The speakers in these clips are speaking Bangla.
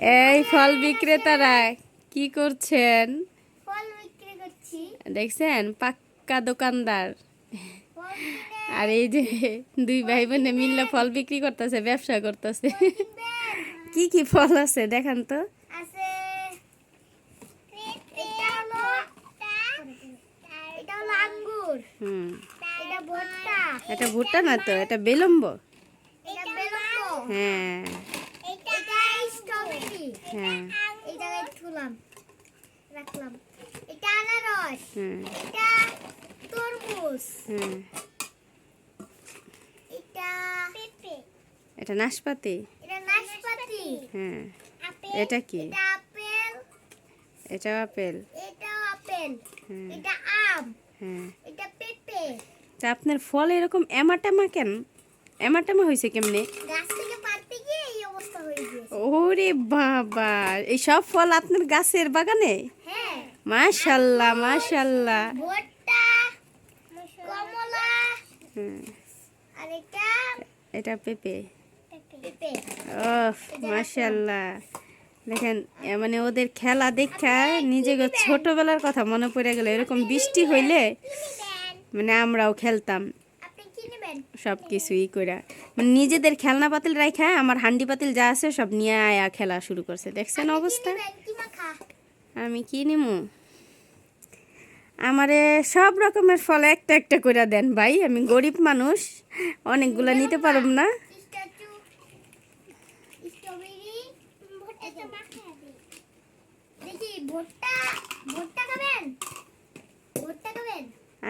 এই ফল বিক্রেতারা কি করছেন? দেখছেন? পাক্কা দোকানদার। আর এই যে দুই ভাই বোনে মিললে ফল বিক্রি করতেছে ব্যবসা করতেছে। কি কি ফল আছে দেখান তো। এটা ভুট্টা। না তো এটা বেলম্ব। হ্যাঁ এটা স্ট্রবেরি হ্যাঁ এই জায়গায় থুলাম রাখলাম এটা এটা তরমুজ। এটা পেঁপে। এটা নাশপাতি? এটা নাশপাতি। হ্যাঁ এটা কি? এটা আপেল। এটা আপেল? এটা আপেল। হ্যাঁ এটা আম। হ্যাঁ এটা পেঁপে। তা আপনার ফল এরকম এমাটামা কেন? এমাটামা হয়েছে কেমনে? গাছ থেকে পারতে গিয়ে এই অবস্থা ওরে বাবা! এই সব ফল আপনার গাছের বাগানে? হ্যাঁ। মাশাল্লাহ মাশাল্লাহ। এটা পেঁপে। মাশাল্লাহ। দেখেন মানে ওদের খেলা দেখা নিজেকে ছোটবেলার কথা মনে পড়ে গেল। এরকম বৃষ্টি হইলে মানে আমরাও খেলতাম। সব কিছুই করে মানে নিজেদের খেলনা পাতিল রাখা আমার হান্ডি পাতিল যা আছে সব নিয়ে আয়া খেলা শুরু করছে। দেখছেন অবস্থা? আমি কি নিমু? আমারে সব রকমের ফল একটা একটা করে দেন, ভাই। আমি গরিব মানুষ, অনেকগুলা নিতে পারব না।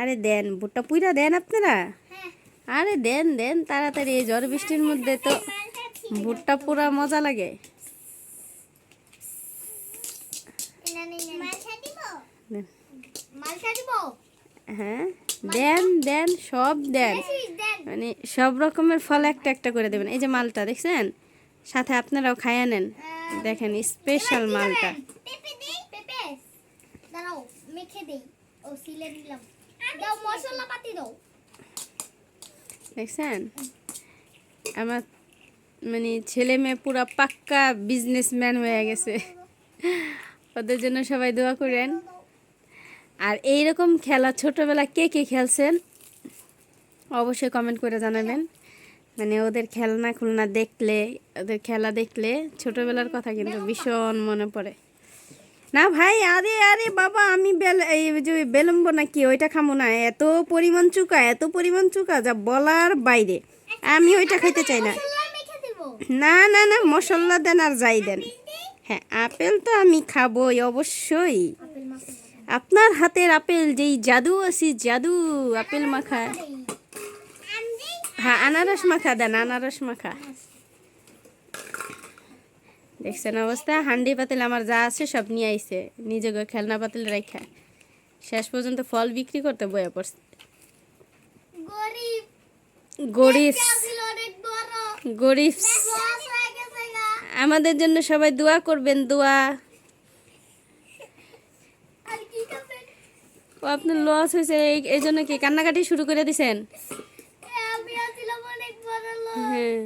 আরে দেন, ভুট্টা পুইরা দেন আপনারা? আরে দেন দেন, তাড়াতাড়ি এই ঝড় বৃষ্টির মধ্যে তো ভুট্টা পুরা মজা লাগে মালটা দিব দেন। মালটা দিব হ্যাঁ দেন দেন সব দেন। মানে সব রকমের ফল একটা একটা করে দেবেন। এই যে মালটা দেখছেন? সাথে আপনারাও খাইয়া নেন। দেখেন স্পেশাল মালটা। পেঁপে দেই? পেঁপে? দাঁড়াও মেখে দেই। ও সিলে দিলাম। দাও মশলা পাতি দাও। দেখছেন? আমার মানে ছেলে মেয়ে পুরো পাক্কা বিজনেসম্যান হয়ে গেছে। ওদের জন্য সবাই দোয়া করেন। আর এই রকম খেলা ছোটবেলা কে কে খেলছেন? অবশ্যই কমেন্ট করে জানাবেন। মানে ওদের খেলনা খুলনা দেখলে, ওদের খেলা দেখলে ছোটবেলার কথা কিন্তু ভীষণ মনে পড়ে। না ভাই, আরে আরে বাবা, আমি বেল, এই যে বেলম্ব নাকি, ওইটা খামো না। এত পরিমাণ চুকা, এত পরিমাণ চুকা, যা বলার বাইরে। আমি ওইটা খাইতে চাই না। না না না, মশলা দেন আর যাই দেন। হ্যাঁ আপেল তো আমি খাবোই অবশ্যই। আপনার হাতের আপেল যেই জাদু আছে জাদু আপেল মাখা। হ্যাঁ আনারস মাখা দেন আনারস মাখা। দেখছেন অবস্থা? হান্ডি পাতিল আমার যা আছে সব নিয়ে আইছে। নিজেকে খেলনা পাতিল রেখা শেষ পর্যন্ত ফল বিক্রি করতে বয়ে পড়ছে। গরিব। গরিব ছিল অনেক বড়। গরিব লস হয়ে গেছে গা। আমাদের জন্য সবাই দোয়া করবেন দোয়া আর কি খাবেন ও আপনার লস হয়েছে এই- জন্য কি কান্নাকাটি শুরু করে দিছেন? হ্যাঁ।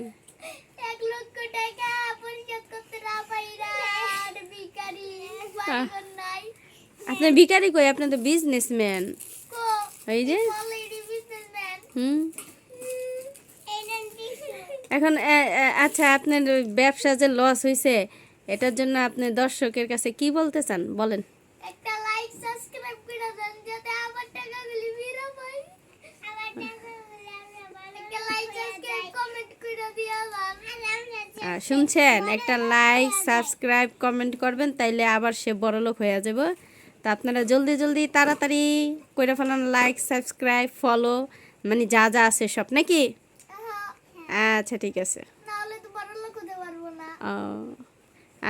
এক লক্ষ টাকা পরিশোধ করতে না পারি না আর ভিখারি বাড়িঘর নাই। আপনি ভিখারি কই? আপনি তো বিজনেসম্যান এই যে। হুম। এখন আচ্ছা আপনার ব্যবসা যে লস হয়েছে এটার জন্য আপনি দর্শকের কাছে কি বলতে চান? বলেন। একটা সাবস্ক্রাইব করে দেন যাতে আমার টাকাগুলি ফিরে পাই শুনছেন একটা লাইক সাবস্ক্রাইব কমেন্ট করবেন তাইলে আবার সে বড় লোক হয়ে যাব। তা আপনারা জলদি জলদি তাড়াতাড়ি করে ফেলান লাইক সাবস্ক্রাইব ফলো মানে যা যা আছে সব নাকি? আচ্ছা ঠিক আছে।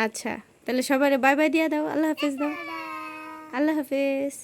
আচ্ছা তাহলে সবাই বাই বাই দিয়ে দাও আল্লাহ হাফেজ দাও। আল্লাহ হাফেজ।